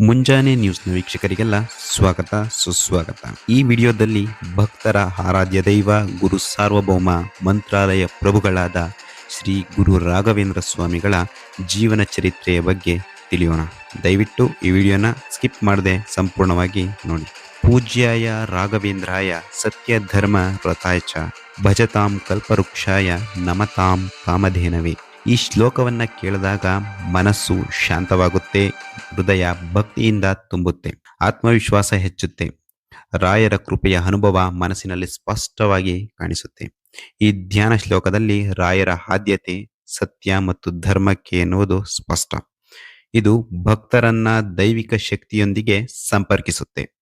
ಮುಂಜಾನೆ ನ್ಯೂಸ್ನ ವೀಕ್ಷಕರಿಗೆಲ್ಲ ಸ್ವಾಗತ, ಸುಸ್ವಾಗತ. ಈ ವಿಡಿಯೋದಲ್ಲಿ ಭಕ್ತರ ಆರಾಧ್ಯ ದೈವ, ಗುರು ಸಾರ್ವಭೌಮ, ಮಂತ್ರಾಲಯ ಪ್ರಭುಗಳಾದ ಶ್ರೀ ಗುರು ರಾಘವೇಂದ್ರ ಸ್ವಾಮಿಗಳ ಜೀವನ ಚರಿತ್ರೆಯ ಬಗ್ಗೆ ತಿಳಿಯೋಣ. ದಯವಿಟ್ಟು ಈ ವಿಡಿಯೋನ ಸ್ಕಿಪ್ ಮಾಡದೆ ಸಂಪೂರ್ಣವಾಗಿ ನೋಡಿ. ಪೂಜ್ಯಾಯ ರಾಘವೇಂದ್ರಾಯ ಸತ್ಯ ಧರ್ಮ ರಥಾಯ ಭಜತಾಂ ಕಲ್ಪವೃಕ್ಷಾಯ ನಮತಾಂ ಕಾಮಧೇನವೇ. ಈ ಶ್ಲೋಕವನ್ನ ಕೇಳಿದಾಗ ಮನಸ್ಸು ಶಾಂತವಾಗುತ್ತೆ, ಹೃದಯ ಭಕ್ತಿಯಿಂದ ತುಂಬುತ್ತೆ, ಆತ್ಮವಿಶ್ವಾಸ ಹೆಚ್ಚುತ್ತೆ, ರಾಯರ ಕೃಪೆಯ ಅನುಭವ ಮನಸ್ಸಿನಲ್ಲಿ ಸ್ಪಷ್ಟವಾಗಿ ಕಾಣಿಸುತ್ತೆ. ಈ ಧ್ಯಾನ ಶ್ಲೋಕದಲ್ಲಿ ರಾಯರ ಆದ್ಯತೆ, ಸತ್ಯ ಮತ್ತು ಧರ್ಮಕ್ಕೆ ಎನ್ನುವುದು ಸ್ಪಷ್ಟ. ಇದು ಭಕ್ತರನ್ನ ದೈವಿಕ ಶಕ್ತಿಯೊಂದಿಗೆ ಸಂಪರ್ಕಿಸುತ್ತೆ.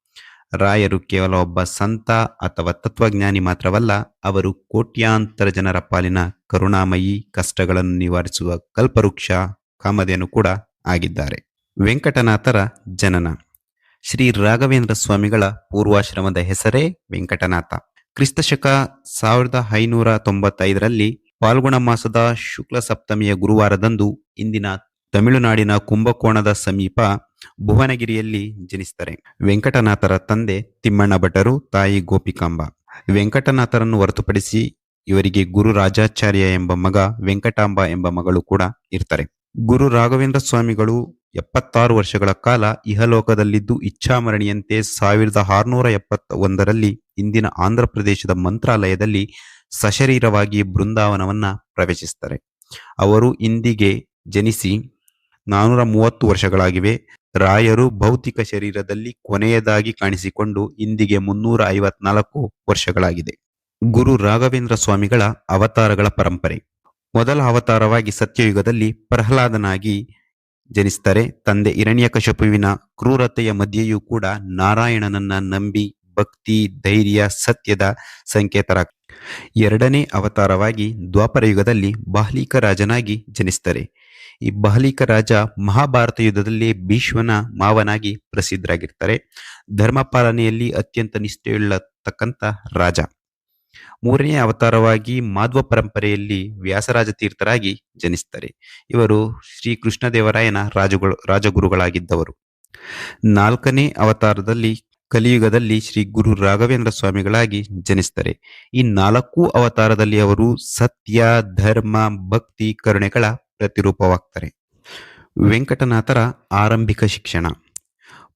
ರಾಯರು ಕೇವಲ ಒಬ್ಬ ಸಂತ ಅಥವಾ ತತ್ವಜ್ಞಾನಿ ಮಾತ್ರವಲ್ಲ, ಅವರು ಕೋಟ್ಯಾಂತರ ಜನರ ಪಾಲಿನ ಕರುಣಾಮಯಿ ಕಷ್ಟಗಳನ್ನು ನಿವಾರಿಸುವ ಕಲ್ಪವೃಕ್ಷ ಕಾಮಧೇನು ಕೂಡ ಆಗಿದ್ದಾರೆ. ವೆಂಕಟನಾಥರ ಜನನ. ಶ್ರೀ ರಾಘವೇಂದ್ರ ಸ್ವಾಮಿಗಳ ಪೂರ್ವಾಶ್ರಮದ ಹೆಸರೇ ವೆಂಕಟನಾಥ. ಕ್ರಿಸ್ತಶಕ ಸಾವಿರದ ಐನೂರ ತೊಂಬತ್ತೈದರಲ್ಲಿ ಪಾಲ್ಗುಣ ಮಾಸದ ಶುಕ್ಲ ಸಪ್ತಮಿಯ ಗುರುವಾರದಂದು ಇಂದಿನ ತಮಿಳುನಾಡಿನ ಕುಂಭಕೋಣದ ಸಮೀಪ ಭುವನಗಿರಿಯಲ್ಲಿ ಜನಿಸ್ತಾರೆ ವೆಂಕಟನಾಥರ ತಂದೆ ತಿಮ್ಮಣ್ಣ ಭಟರು, ತಾಯಿ ಗೋಪಿಕಾಂಬ. ವೆಂಕಟನಾಥರನ್ನು ಹೊರತುಪಡಿಸಿ ಇವರಿಗೆ ಗುರು ರಾಜಾಚಾರ್ಯ ಎಂಬ ಮಗ ವೆಂಕಟಾಂಬ ಎಂಬ ಮಗಳು ಕೂಡ ಇರ್ತಾರೆ. ಗುರು ರಾಘವೇಂದ್ರ ಸ್ವಾಮಿಗಳು ಎಪ್ಪತ್ತಾರು ವರ್ಷಗಳ ಕಾಲ ಇಹಲೋಕದಲ್ಲಿದ್ದು ಇಚ್ಛಾಮರಣಿಯಂತೆ ಸಾವಿರದ ಆರುನೂರ ಎಪ್ಪತ್ತ ಒಂದರಲ್ಲಿ ಇಂದಿನ ಆಂಧ್ರ ಪ್ರದೇಶದ ಮಂತ್ರಾಲಯದಲ್ಲಿ ಸಶರೀರವಾಗಿ ಬೃಂದಾವನವನ್ನ ಪ್ರವೇಶಿಸ್ತಾರೆ ಅವರು ಇಂದಿಗೆ ಜನಿಸಿ ನಾನೂರ ಮೂವತ್ತು ವರ್ಷಗಳಾಗಿವೆ. ರಾಯರು ಭೌತಿಕ ಶರೀರದಲ್ಲಿ ಕೊನೆಯದಾಗಿ ಕಾಣಿಸಿಕೊಂಡು ಇಂದಿಗೆ ಮುನ್ನೂರ ಐವತ್ನಾಲ್ಕು ವರ್ಷಗಳಾಗಿದೆ. ಗುರು ರಾಘವೇಂದ್ರ ಸ್ವಾಮಿಗಳ ಅವತಾರಗಳ ಪರಂಪರೆ. ಮೊದಲ ಅವತಾರವಾಗಿ ಸತ್ಯಯುಗದಲ್ಲಿ ಪ್ರಹ್ಲಾದನಾಗಿ ಜನಿಸ್ತಾರೆ ತಂದೆ ಹಿರಣ್ಯಕಶಪುವಿನ ಕ್ರೂರತೆಯ ಮಧ್ಯೆಯೂ ಕೂಡ ನಾರಾಯಣನನ್ನ ನಂಬಿ ಭಕ್ತಿ, ಧೈರ್ಯ, ಸತ್ಯದ ಸಂಕೇತರ ಎರಡನೇ ಅವತಾರವಾಗಿ ದ್ವಾಪರ ಯುಗದಲ್ಲಿ ಬಾಹ್ಲಿಕ ರಾಜನಾಗಿ ಜನಿಸ್ತಾರೆ ಈ ಬಹಲೀಕ ರಾಜ ಮಹಾಭಾರತ ಯುದ್ಧದಲ್ಲಿ ಭೀಷ್ಮನ ಮಾವನಾಗಿ ಪ್ರಸಿದ್ಧರಾಗಿರ್ತಾರೆ. ಧರ್ಮ ಪಾಲನೆಯಲ್ಲಿ ಅತ್ಯಂತ ನಿಷ್ಠೆಯುಳ್ಳತಕ್ಕಂಥ ರಾಜ. ಮೂರನೇ ಅವತಾರವಾಗಿ ಮಾಧ್ವ ಪರಂಪರೆಯಲ್ಲಿ ವ್ಯಾಸರಾಜ ತೀರ್ಥರಾಗಿ ಜನಿಸ್ತಾರೆ. ಇವರು ಶ್ರೀ ಕೃಷ್ಣದೇವರಾಯನ ರಾಜಗಳು, ರಾಜಗುರುಗಳಾಗಿದ್ದವರು. ನಾಲ್ಕನೇ ಅವತಾರದಲ್ಲಿ ಕಲಿಯುಗದಲ್ಲಿ ಶ್ರೀ ಗುರು ರಾಘವೇಂದ್ರ ಸ್ವಾಮಿಗಳಾಗಿ ಜನಿಸ್ತಾರೆ. ಈ ನಾಲ್ಕು ಅವತಾರದಲ್ಲಿ ಅವರು ಸತ್ಯ, ಧರ್ಮ, ಭಕ್ತಿ, ಕರುಣೆಗಳ ಪ್ರತಿರೂಪವಾಗ್ತಾರೆ. ವೆಂಕಟನಾಥರ ಆರಂಭಿಕ ಶಿಕ್ಷಣ.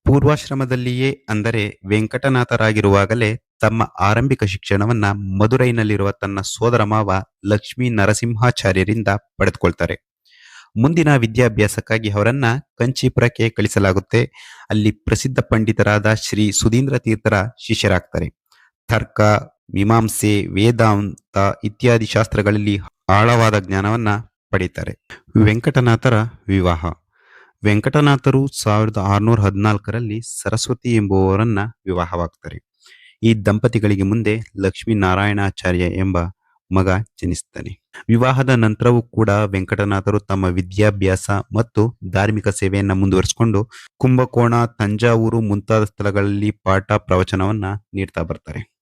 ಪೂರ್ವಾಶ್ರಮದಲ್ಲಿಯೇ ಅಂದರೆ ವೆಂಕಟನಾಥರಾಗಿರುವಾಗಲೇ ತಮ್ಮ ಆರಂಭಿಕ ಶಿಕ್ಷಣವನ್ನ ಮದುರೈನಲ್ಲಿರುವ ತನ್ನ ಸೋದರ ಮಾವ ಲಕ್ಷ್ಮೀ ನರಸಿಂಹಾಚಾರ್ಯರಿಂದ ಪಡೆದುಕೊಳ್ತಾರೆ. ಮುಂದಿನ ವಿದ್ಯಾಭ್ಯಾಸಕ್ಕಾಗಿ ಅವರನ್ನ ಕಂಚೀಪುರಕ್ಕೆ ಕಳಿಸಲಾಗುತ್ತೆ. ಅಲ್ಲಿ ಪ್ರಸಿದ್ಧ ಪಂಡಿತರಾದ ಶ್ರೀ ಸುಧೀಂದ್ರ ತೀರ್ಥರ ಶಿಷ್ಯರಾಗ್ತಾರೆ. ತರ್ಕ, ಮೀಮಾಂಸೆ, ವೇದಾಂತ ಇತ್ಯಾದಿ ಶಾಸ್ತ್ರಗಳಲ್ಲಿ ಆಳವಾದ ಜ್ಞಾನವನ್ನ ಪಡೀತಾರೆ. ವೆಂಕಟನಾಥರ ವಿವಾಹ. ವೆಂಕಟನಾಥರು ಸಾವಿರದ ಆರುನೂರ ಹದಿನಾಲ್ಕರಲ್ಲಿ ಸರಸ್ವತಿ ಎಂಬುವವರನ್ನ ವಿವಾಹವಾಗ್ತಾರೆ. ಈ ದಂಪತಿಗಳಿಗೆ ಮುಂದೆ ಲಕ್ಷ್ಮೀ ನಾರಾಯಣಾಚಾರ್ಯ ಎಂಬ ಮಗ ಜನಿಸ್ತಾನೆ. ವಿವಾಹದ ನಂತರವೂ ಕೂಡ ವೆಂಕಟನಾಥರು ತಮ್ಮ ವಿದ್ಯಾಭ್ಯಾಸ ಮತ್ತು ಧಾರ್ಮಿಕ ಸೇವೆಯನ್ನ ಮುಂದುವರಿಸಿಕೊಂಡು ಕುಂಭಕೋಣ, ತಂಜಾವೂರು ಮುಂತಾದ ಸ್ಥಳಗಳಲ್ಲಿ ಪಾಠ ಪ್ರವಚನವನ್ನ ನೀಡ್ತಾ ಬರ್ತಾರೆ.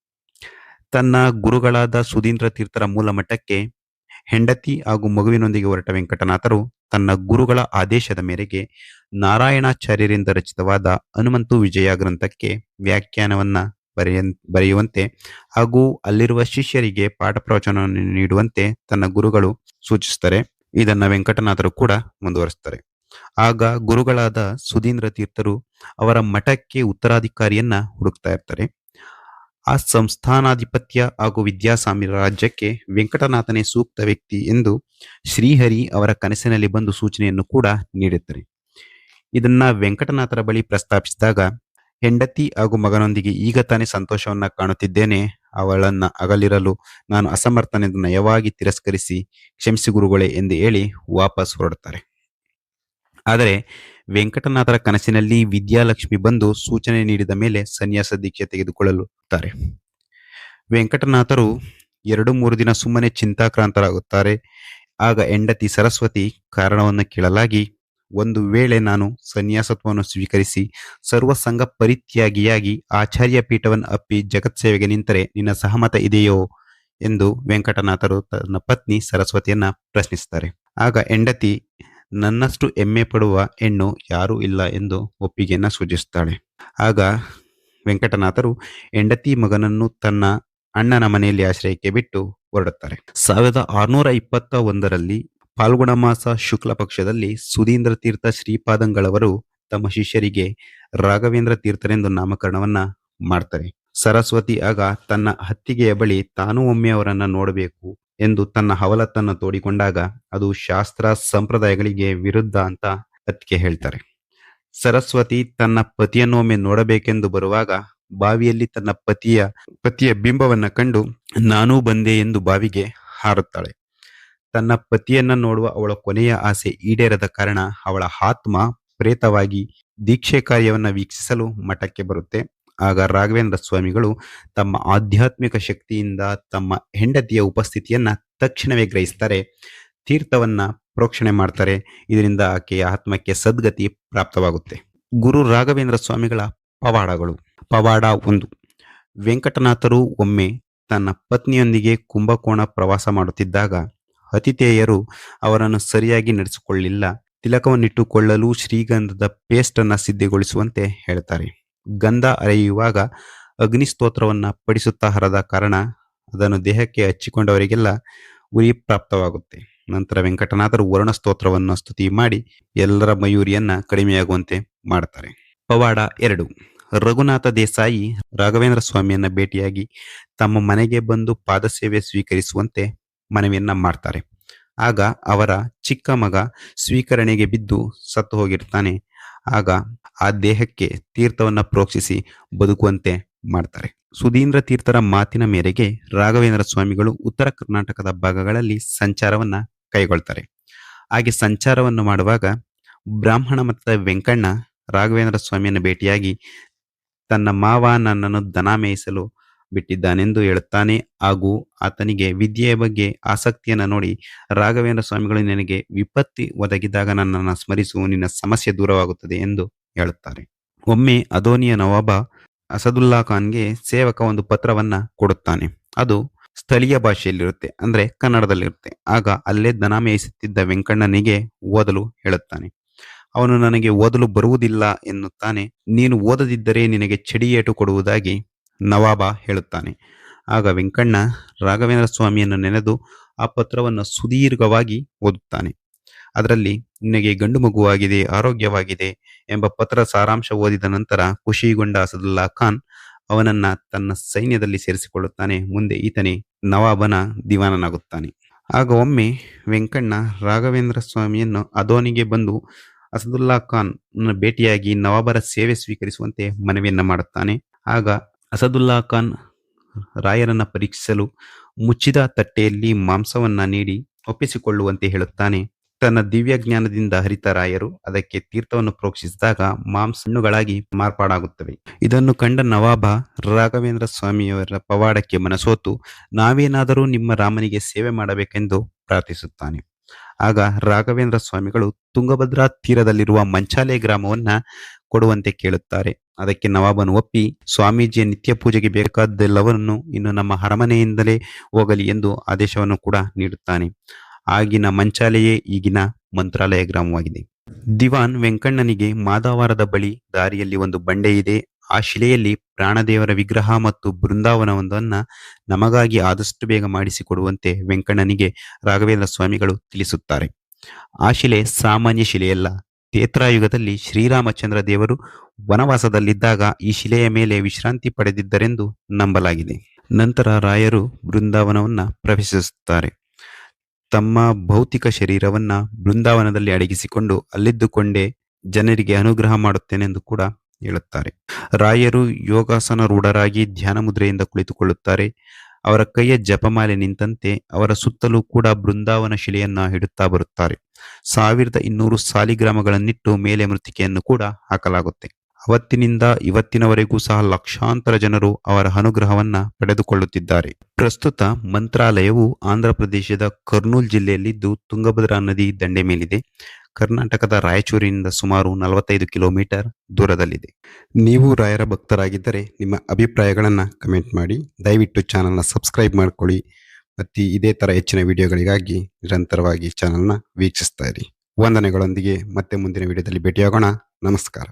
ತನ್ನ ಗುರುಗಳಾದ ಸುಧೀಂದ್ರ ತೀರ್ಥರ ಮೂಲ ಮಠಕ್ಕೆ ಹೆಂಡತಿ ಹಾಗೂ ಮಗುವಿನೊಂದಿಗೆ ಹೊರಟ ವೆಂಕಟನಾಥರು ತನ್ನ ಗುರುಗಳ ಆದೇಶದ ಮೇರೆಗೆ ನಾರಾಯಣಾಚಾರ್ಯರಿಂದ ರಚಿತವಾದ ಹನುಮಂತು ವಿಜಯ ಗ್ರಂಥಕ್ಕೆ ವ್ಯಾಖ್ಯಾನವನ್ನ ಬರೆಯ ಬರೆಯುವಂತೆ ಹಾಗೂ ಅಲ್ಲಿರುವ ಶಿಷ್ಯರಿಗೆ ಪಾಠ ಪ್ರವಚನವನ್ನು ನೀಡುವಂತೆ ತನ್ನ ಗುರುಗಳು ಸೂಚಿಸುತ್ತಾರೆ. ಇದನ್ನ ವೆಂಕಟನಾಥರು ಕೂಡ ಮುಂದುವರಿಸ್ತಾರೆ ಆಗ ಗುರುಗಳಾದ ಸುಧೀಂದ್ರ ತೀರ್ಥರು ಅವರ ಮಠಕ್ಕೆ ಉತ್ತರಾಧಿಕಾರಿಯನ್ನ ಹುಡುಕ್ತಾ ಇರ್ತಾರೆ. ಆ ಸಂಸ್ಥಾನಾಧಿಪತ್ಯ ಹಾಗೂ ವಿದ್ಯಾಸಾಮ್ಯ ರಾಜ್ಯಕ್ಕೆ ವೆಂಕಟನಾಥನೇ ಸೂಕ್ತ ವ್ಯಕ್ತಿ ಎಂದು ಶ್ರೀಹರಿ ಅವರ ಕನಸಿನಲ್ಲಿ ಬಂದು ಸೂಚನೆಯನ್ನು ಕೂಡ ನೀಡುತ್ತಾರೆ ಇದನ್ನ ವೆಂಕಟನಾಥರ ಬಳಿ ಪ್ರಸ್ತಾಪಿಸಿದಾಗ, ಹೆಂಡತಿ ಹಾಗೂ ಮಗನೊಂದಿಗೆ ಈಗ ತಾನೇ ಸಂತೋಷವನ್ನ ಕಾಣುತ್ತಿದ್ದೇನೆ. ಅವಳನ್ನ ಅಗಲಿರಲು ನಾನು ಅಸಮರ್ಥನೆಂದು ನಯವಾಗಿ ತಿರಸ್ಕರಿಸಿ ಕ್ಷಮಿಸಿ ಗುರುಗಳೇ ಎಂದು ಹೇಳಿ ವಾಪಸ್ ಹೊರಡುತ್ತಾರೆ. ಆದರೆ ವೆಂಕಟನಾಥರ ಕನಸಿನಲ್ಲಿ ವಿದ್ಯಾಲಕ್ಷ್ಮಿ ಬಂದು ಸೂಚನೆ ನೀಡಿದ ಮೇಲೆ ಸನ್ಯಾಸ ದೀಕ್ಷೆ ತೆಗೆದುಕೊಳ್ಳುತ್ತಾರೆ. ವೆಂಕಟನಾಥರು ಎರಡು ಮೂರು ದಿನ ಸುಮ್ಮನೆ ಚಿಂತಾಕ್ರಾಂತರಾಗುತ್ತಾರೆ. ಆಗ ಹೆಂಡತಿ ಸರಸ್ವತಿ ಕಾರಣವನ್ನು ಕೇಳಲಾಗಿ, ಒಂದು ವೇಳೆ ನಾನು ಸನ್ಯಾಸತ್ವವನ್ನು ಸ್ವೀಕರಿಸಿ ಸರ್ವಸಂಗ ಪರಿತ್ಯಾಗಿಯಾಗಿ ಆಚಾರ್ಯ ಪೀಠವನ್ನು ಅಪ್ಪಿ ಜಗತ್ ಸೇವೆಗೆ ನಿಂತರೆ ನಿನ್ನ ಸಹಮತ ಇದೆಯೋ ಎಂದು ವೆಂಕಟನಾಥರು ತನ್ನ ಪತ್ನಿ ಸರಸ್ವತಿಯನ್ನ ಪ್ರಶ್ನಿಸುತ್ತಾರೆ. ಆಗ ಹೆಂಡತಿ ನನ್ನಷ್ಟು ಹೆಮ್ಮೆ ಪಡುವ ಹೆಣ್ಣು ಯಾರೂ ಇಲ್ಲ ಎಂದು ಒಪ್ಪಿಗೆಯನ್ನು ಸೂಚಿಸುತ್ತಾಳೆ. ಆಗ ವೆಂಕಟನಾಥರು ಹೆಂಡತಿ ಮಗನನ್ನು ತನ್ನ ಅಣ್ಣನ ಮನೆಯಲ್ಲಿ ಆಶ್ರಯಕ್ಕೆ ಬಿಟ್ಟು ಹೊರಡುತ್ತಾರೆ. ಸಾವಿರದ ಆರುನೂರ ಇಪ್ಪತ್ತ ಒಂದರಲ್ಲಿ ಪಾಲ್ಗುಣ ಮಾಸ ಶುಕ್ಲ ಪಕ್ಷದಲ್ಲಿ ಸುಧೀಂದ್ರ ತೀರ್ಥ ಶ್ರೀಪಾದಂಗಳವರು ತಮ್ಮ ಶಿಷ್ಯರಿಗೆ ರಾಘವೇಂದ್ರ ತೀರ್ಥರೆಂದು ನಾಮಕರಣವನ್ನ ಮಾಡ್ತಾರೆ. ಸರಸ್ವತಿ ಆಗ ತನ್ನ ಹತ್ತಿಗೆಯ ಬಳಿ ತಾನೂ ಒಮ್ಮೆ ಅವರನ್ನ ನೋಡಬೇಕು ಎಂದು ತನ್ನ ಹವಲತ್ತನ್ನು ತೋಡಿಕೊಂಡಾಗ ಅದು ಶಾಸ್ತ್ರ ಸಂಪ್ರದಾಯಗಳಿಗೆ ವಿರುದ್ಧ ಅಂತ ಅತ್ತಿಗೆ ಹೇಳ್ತಾರೆ. ಸರಸ್ವತಿ ತನ್ನ ಪತಿಯನ್ನು ಒಮ್ಮೆ ನೋಡಬೇಕೆಂದು ಬರುವಾಗ ಬಾವಿಯಲ್ಲಿ ತನ್ನ ಪತಿಯ ಪತಿಯ ಬಿಂಬವನ್ನ ಕಂಡು ನಾನೂ ಬಂದೆ ಎಂದು ಬಾವಿಗೆ ಹಾರುತ್ತಾಳೆ. ತನ್ನ ಪತಿಯನ್ನ ನೋಡುವ ಅವಳ ಕೊನೆಯ ಆಸೆ ಈಡೇರದ ಕಾರಣ ಅವಳ ಆತ್ಮ ಪ್ರೇತವಾಗಿ ದೀಕ್ಷೆ ಕಾರ್ಯವನ್ನ ವೀಕ್ಷಿಸಲು ಮಠಕ್ಕೆ ಬರುತ್ತೆ. ಆಗ ರಾಘವೇಂದ್ರ ಸ್ವಾಮಿಗಳು ತಮ್ಮ ಆಧ್ಯಾತ್ಮಿಕ ಶಕ್ತಿಯಿಂದ ತಮ್ಮ ಹೆಂಡತಿಯ ಉಪಸ್ಥಿತಿಯನ್ನು ತಕ್ಷಣವೇ ಗ್ರಹಿಸ್ತಾರೆ, ತೀರ್ಥವನ್ನ ಪ್ರೋಕ್ಷಣೆ ಮಾಡ್ತಾರೆ, ಇದರಿಂದ ಆಕೆಯ ಆತ್ಮಕ್ಕೆ ಸದ್ಗತಿ ಪ್ರಾಪ್ತವಾಗುತ್ತೆ. ಗುರು ರಾಘವೇಂದ್ರ ಸ್ವಾಮಿಗಳ ಪವಾಡಗಳು. ಪವಾಡ ಒಂದು. ವೆಂಕಟನಾಥರು ಒಮ್ಮೆ ತನ್ನ ಪತ್ನಿಯೊಂದಿಗೆ ಕುಂಭಕೋಣ ಪ್ರವಾಸ ಮಾಡುತ್ತಿದ್ದಾಗ ಅತಿಥೇಯರು ಅವರನ್ನು ಸರಿಯಾಗಿ ನಡೆಸಿಕೊಳ್ಳಿಲ್ಲ ತಿಲಕವನ್ನಿಟ್ಟುಕೊಳ್ಳಲು ಶ್ರೀಗಂಧದ ಪೇಸ್ಟ್ ಅನ್ನ ಸಿದ್ಧಗೊಳಿಸುವಂತೆ ಹೇಳ್ತಾರೆ. ಗಂಧ ಅರೆಯುವಾಗ ಅಗ್ನಿಸ್ತೋತ್ರವನ್ನ ಪಡಿಸುತ್ತಾ ಹರದ ಕಾರಣ ಅದನ್ನು ದೇಹಕ್ಕೆ ಹಚ್ಚಿಕೊಂಡವರಿಗೆಲ್ಲ ಉರಿ ಪ್ರಾಪ್ತವಾಗುತ್ತೆ. ನಂತರ ವೆಂಕಟನಾಥರು ವರ್ಣ ಸ್ತೋತ್ರವನ್ನು ಸ್ತುತಿ ಮಾಡಿ ಎಲ್ಲರ ಮಯೂರಿಯನ್ನ ಕಡಿಮೆಯಾಗುವಂತೆ ಮಾಡ್ತಾರೆ. ಪವಾಡ ಎರಡು. ರಘುನಾಥ ದೇಸಾಯಿ ರಾಘವೇಂದ್ರ ಸ್ವಾಮಿಯನ್ನ ಭೇಟಿಯಾಗಿ ತಮ್ಮ ಮನೆಗೆ ಬಂದು ಪಾದ ಸೇವೆ ಸ್ವೀಕರಿಸುವಂತೆ ಮನವಿಯನ್ನ ಮಾಡ್ತಾರೆ. ಆಗ ಅವರ ಚಿಕ್ಕ ಮಗ ಸ್ವೀಕರಣೆಗೆ ಬಿದ್ದು ಸತ್ತು ಹೋಗಿರ್ತಾನೆ. ಆಗ ಆ ದೇಹಕ್ಕೆ ತೀರ್ಥವನ್ನು ಪ್ರೋಕ್ಷಿಸಿ ಬದುಕುವಂತೆ ಮಾಡ್ತಾರೆ. ಸುಧೀಂದ್ರ ತೀರ್ಥರ ಮಾತಿನ ಮೇರೆಗೆ ರಾಘವೇಂದ್ರ ಸ್ವಾಮಿಗಳು ಉತ್ತರ ಕರ್ನಾಟಕದ ಭಾಗಗಳಲ್ಲಿ ಸಂಚಾರವನ್ನ ಕೈಗೊಳ್ತಾರೆ. ಹಾಗೆ ಸಂಚಾರವನ್ನು ಮಾಡುವಾಗ ಬ್ರಾಹ್ಮಣ ಮತ್ತು ವೆಂಕಣ್ಣ ರಾಘವೇಂದ್ರ ಸ್ವಾಮಿಯನ್ನು ಭೇಟಿಯಾಗಿ ತನ್ನ ಮಾವ ನನ್ನನ್ನು ದನ ಮೇಯಿಸಲು ಬಿಟ್ಟಿದ್ದಾನೆಂದು ಹೇಳುತ್ತಾನೆ. ಹಾಗೂ ಆತನಿಗೆ ವಿದ್ಯೆಯ ಬಗ್ಗೆ ಆಸಕ್ತಿಯನ್ನು ನೋಡಿ, ರಾಘವೇಂದ್ರ ಸ್ವಾಮಿಗಳು ನಿನಗೆ ವಿಪತ್ತಿ ಒದಗಿದಾಗ ನನ್ನನ್ನು ಸ್ಮರಿಸು, ನಿನ್ನ ಸಮಸ್ಯೆ ದೂರವಾಗುತ್ತದೆ ಎಂದು ಹೇಳುತ್ತಾರೆ. ಒಮ್ಮೆ ಅದೋನಿಯ ನವಾಬ ಅಸದುಲ್ಲಾ ಖಾನ್ಗೆ ಸೇವಕ ಒಂದು ಪತ್ರವನ್ನ ಕೊಡುತ್ತಾನೆ. ಅದು ಸ್ಥಳೀಯ ಭಾಷೆಯಲ್ಲಿರುತ್ತೆ, ಅಂದ್ರೆ ಕನ್ನಡದಲ್ಲಿರುತ್ತೆ. ಆಗ ಅಲ್ಲೇ ದನ ಮೇಯಿಸುತ್ತಿದ್ದ ವೆಂಕಣ್ಣನಿಗೆ ಓದಲು ಹೇಳುತ್ತಾನೆ. ಅವನು ನನಗೆ ಓದಲು ಬರುವುದಿಲ್ಲ ಎನ್ನುತ್ತಾನೆ. ನೀನು ಓದದಿದ್ದರೆ ನಿನಗೆ ಚಡಿಯೇಟು ಕೊಡುವುದಾಗಿ ನವಾಬ ಹೇಳುತ್ತಾನೆ. ಆಗ ವೆಂಕಣ್ಣ ರಾಘವೇಂದ್ರ ಸ್ವಾಮಿಯನ್ನು ನೆನೆದು ಆ ಪತ್ರವನ್ನು ಸುದೀರ್ಘವಾಗಿ ಓದುತ್ತಾನೆ. ಅದರಲ್ಲಿ, ನಿನಗೆ ಗಂಡು ಮಗುವಾಗಿದೆ, ಆರೋಗ್ಯವಾಗಿದೆ ಎಂಬ ಪತ್ರ ಸಾರಾಂಶ ಓದಿದ ನಂತರ ಖುಷಿಗೊಂಡ ಅಸದುಲ್ಲಾ ಖಾನ್ ಅವನನ್ನ ತನ್ನ ಸೈನ್ಯದಲ್ಲಿ ಸೇರಿಸಿಕೊಳ್ಳುತ್ತಾನೆ. ಮುಂದೆ ಈತನೇ ನವಾಬನ ದಿವಾನನಾಗುತ್ತಾನೆ. ಆಗ ಒಮ್ಮೆ ವೆಂಕಣ್ಣ ರಾಘವೇಂದ್ರ ಸ್ವಾಮಿಯನ್ನು ಅದೋನಿಗೆ ಬಂದು ಅಸದುಲ್ಲಾ ಖಾನ್ ಭೇಟಿಯಾಗಿ ನವಾಬರ ಸೇವೆ ಸ್ವೀಕರಿಸುವಂತೆ ಮನವಿಯನ್ನ ಮಾಡುತ್ತಾನೆ. ಆಗ ಅಸದುಲ್ಲಾ ಖಾನ್ ರಾಯರನ್ನ ಪರೀಕ್ಷಿಸಲು ಮುಚ್ಚಿದ ತಟ್ಟೆಯಲ್ಲಿ ಮಾಂಸವನ್ನ ನೀಡಿ ಒಪ್ಪಿಸಿಕೊಳ್ಳುವಂತೆ ಹೇಳುತ್ತಾನೆ. ತನ್ನ ದಿವ್ಯ ಜ್ಞಾನದಿಂದ ಹರಿತ ರಾಯರು ಅದಕ್ಕೆ ತೀರ್ಥವನ್ನು ಪ್ರೋಕ್ಷಿಸಿದಾಗ ಮಾಂಸಣ್ಣುಗಳಾಗಿ ಮಾರ್ಪಾಡಾಗುತ್ತವೆ. ಇದನ್ನು ಕಂಡ ನವಾಬ ರಾಘವೇಂದ್ರ ಸ್ವಾಮಿಯವರ ಪವಾಡಕ್ಕೆ ಮನಸೋತು, ನಾವೇನಾದರೂ ನಿಮ್ಮ ರಾಮನಿಗೆ ಸೇವೆ ಮಾಡಬೇಕೆಂದು ಪ್ರಾರ್ಥಿಸುತ್ತಾನೆ. ಆಗ ರಾಘವೇಂದ್ರ ಸ್ವಾಮಿಗಳು ತುಂಗಭದ್ರಾ ತೀರದಲ್ಲಿರುವ ಮಂಚಾಲೆ ಗ್ರಾಮವನ್ನ ಕೊಡುವಂತೆ ಕೇಳುತ್ತಾರೆ. ಅದಕ್ಕೆ ನವಾಬನು ಒಪ್ಪಿ, ಸ್ವಾಮೀಜಿಯ ನಿತ್ಯ ಪೂಜೆಗೆ ಬೇಕಾದ್ದೆಲ್ಲವನ್ನು ಇನ್ನು ನಮ್ಮ ಅರಮನೆಯಿಂದಲೇ ಹೋಗಲಿ ಎಂದು ಆದೇಶವನ್ನು ಕೂಡ ನೀಡುತ್ತಾನೆ. ಆಗಿನ ಮಂಚಾಲೆಯೇ ಈಗಿನ ಮಂತ್ರಾಲಯ ಗ್ರಾಮವಾಗಿದೆ. ದಿವಾನ್ ವೆಂಕಣ್ಣನಿಗೆ ಮಾದಾವಾರದ ಬಳಿ ದಾರಿಯಲ್ಲಿ ಒಂದು ಬಂಡೆ ಇದೆ. ಆ ಶಿಲೆಯಲ್ಲಿ ಪ್ರಾಣದೇವರ ವಿಗ್ರಹ ಮತ್ತು ಬೃಂದಾವನವೊಂದನ್ನ ನಮಗಾಗಿ ಆದಷ್ಟು ಬೇಗ ಮಾಡಿಸಿಕೊಡುವಂತೆ ವೆಂಕಣ್ಣನಿಗೆ ರಾಘವೇಂದ್ರ ಸ್ವಾಮಿಗಳು ತಿಳಿಸುತ್ತಾರೆ. ಆ ಶಿಲೆ ಸಾಮಾನ್ಯ ಶಿಲೆಯಲ್ಲ. ತೇತ್ರಾಯುಗದಲ್ಲಿ ಶ್ರೀರಾಮಚಂದ್ರ ದೇವರು ವನವಾಸದಲ್ಲಿದ್ದಾಗ ಈ ಶಿಲೆಯ ಮೇಲೆ ವಿಶ್ರಾಂತಿ ಪಡೆದಿದ್ದರೆಂದು ನಂಬಲಾಗಿದೆ. ನಂತರ ರಾಯರು ಬೃಂದಾವನವನ್ನು ಪ್ರವೇಶಿಸುತ್ತಾರೆ. ತಮ್ಮ ಭೌತಿಕ ಶರೀರವನ್ನ ಬೃಂದಾವನದಲ್ಲಿ ಅಡಗಿಸಿಕೊಂಡು ಅಲ್ಲಿದ್ದುಕೊಂಡೇ ಜನರಿಗೆ ಅನುಗ್ರಹ ಮಾಡುತ್ತೇನೆಂದು ಕೂಡ ಹೇಳುತ್ತಾರೆ. ರಾಯರು ಯೋಗಾಸನ ರೂಢರಾಗಿ ಧ್ಯಾನ ಮುದ್ರೆಯಿಂದ ಕುಳಿತುಕೊಳ್ಳುತ್ತಾರೆ. ಅವರ ಕೈಯ ಜಪಮಾಲೆ ನಿಂತಂತೆ ಅವರ ಸುತ್ತಲೂ ಕೂಡ ಬೃಂದಾವನ ಶಿಲೆಯನ್ನ ಹಿಡುತ್ತಾ ಬರುತ್ತಾರೆ. ಸಾವಿರದ ಇನ್ನೂರು ಸಾಲಿಗ್ರಾಮಗಳನ್ನಿಟ್ಟು ಮೇಲೆ ಮೃತಿಕೆಯನ್ನು ಕೂಡ ಹಾಕಲಾಗುತ್ತೆ. ಅವತ್ತಿನಿಂದ ಇವತ್ತಿನವರೆಗೂ ಸಹ ಲಕ್ಷಾಂತರ ಜನರು ಅವರ ಅನುಗ್ರಹವನ್ನ ಪಡೆದುಕೊಳ್ಳುತ್ತಿದ್ದಾರೆ. ಪ್ರಸ್ತುತ ಮಂತ್ರಾಲಯವು ಆಂಧ್ರ ಪ್ರದೇಶದ ಕರ್ನೂಲ್ ಜಿಲ್ಲೆಯಲ್ಲಿದ್ದು ತುಂಗಭದ್ರಾ ನದಿ ದಂಡೆ ಮೇಲಿದೆ. ಕರ್ನಾಟಕದ ರಾಯಚೂರಿನಿಂದ ಸುಮಾರು ನಲವತ್ತೈದು ಕಿಲೋಮೀಟರ್ ದೂರದಲ್ಲಿದೆ. ನೀವು ರಾಯರ ಭಕ್ತರಾಗಿದ್ದರೆ ನಿಮ್ಮ ಅಭಿಪ್ರಾಯಗಳನ್ನು ಕಮೆಂಟ್ ಮಾಡಿ. ದಯವಿಟ್ಟು ಚಾನಲ್ನ ಸಬ್ಸ್ಕ್ರೈಬ್ ಮಾಡಿಕೊಳ್ಳಿ. ಮತ್ತು ಇದೇ ಥರ ಹೆಚ್ಚಿನ ವಿಡಿಯೋಗಳಿಗಾಗಿ ನಿರಂತರವಾಗಿ ಚಾನಲ್ನ ವೀಕ್ಷಿಸ್ತಾ ಇರಿ. ವಂದನೆಗಳೊಂದಿಗೆ ಮತ್ತೆ ಮುಂದಿನ ವಿಡಿಯೋದಲ್ಲಿ ಭೇಟಿಯಾಗೋಣ. ನಮಸ್ಕಾರ.